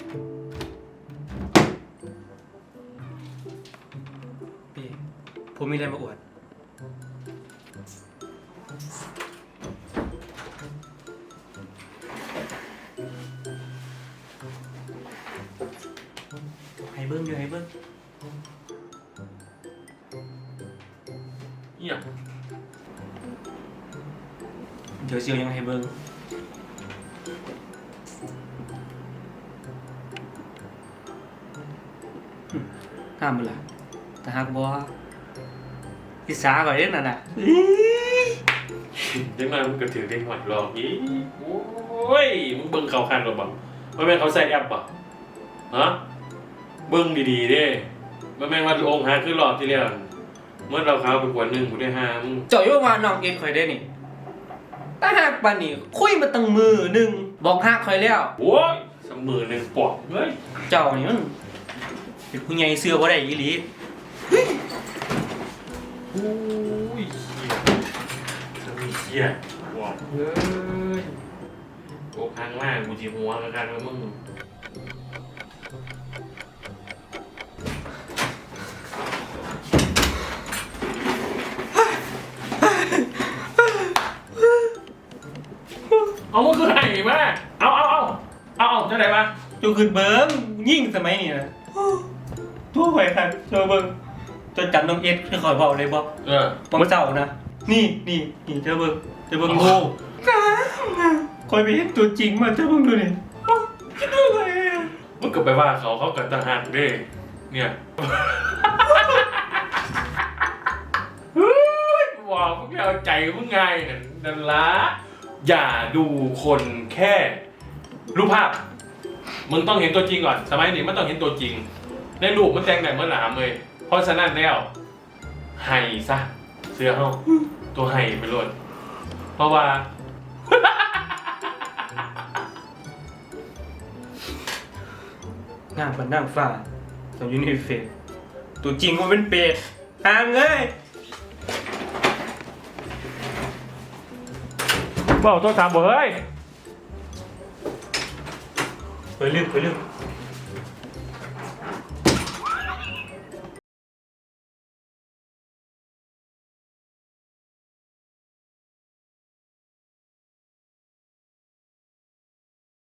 พี่ ผมมีอะไรมาอวด ให้เบิ้งอยู่ให้เบิ้งเอี่ยเดี๋ยวเซียวยังให้เบิ้ง หึห้ามบ่ล่ะแต่หากบ่พิสาก่อนเด้นั่นน่ะยังไงมึงก็ถือได้หอยหลอกอีโอ้ยมึงเบิ่งเขาคันหรือเปล่าไม่แม่นเขาใส่แอปป่ะฮะเบิ่งดีๆเด้ไม่แม่นว่าองค์หาคือหลอกที่เรียนเมื่อเราเขาไปกวนหนึ่งกูได้ห้ามึงเจ้าโยว่าน้องเอ็ดข่อยได้นี่ถ้าหากปานนี้คุยมาตั้งมือหนึงบอกหักข่อยแล้วโอ้ยสมือหนึ่งปอกเฮ้ยเจ้านี่มัน เป็นผู้ใหญ่เสื้อบ่ได้อีหลีโอ้ยเหี้ยจะมีเหี้ยบอกเฮ้ยโอ้ข้างล่างกูจีหัวแล้วกันแล้วมึงเอามันคือไห่มาเอาเอาเอาเอาเอาจะไหนวะจูขึ้นเบิ้งยิ่งสมัยนี้นะ ทั่วไปครับเจ้าเบิ้งจนจำน้องเอ็ดคือข่อยบอกเลยบอกเออบ่เจ้านะ นี่นี่นี่เจ้าเบิ้งเจ้าเบิ้งโง่คอยไปเห็นตัวจริงมาเจ้าเบิ้งดูนี่โอ้คิดดูเลยอะมึงก็ไปว่าเขาเขากับทหารเด้เนี่ยเฮ้ยบอกมึงเอาใจมึงไงนั่นนั่นละอย่าดูคนแค่รูปภาพ มึงต้องเห็นตัวจริงก่อน สมัยนี้มันต้องเห็นตัวจริง ในรูปมันแต่งแต่เมื่อหลามเลย เพราะฉะนั้นแล้วไห้ซะเสื้อเขาตัวไห้ไปเลยเพราะว่า งามบันนั่งฟ้าสมอยูนิเฟสตัวจริงมันเป็นเป็ดทางเอ้ยบอกตัวถามบอกเฮ้ยไปเรื่องไปเรื่อง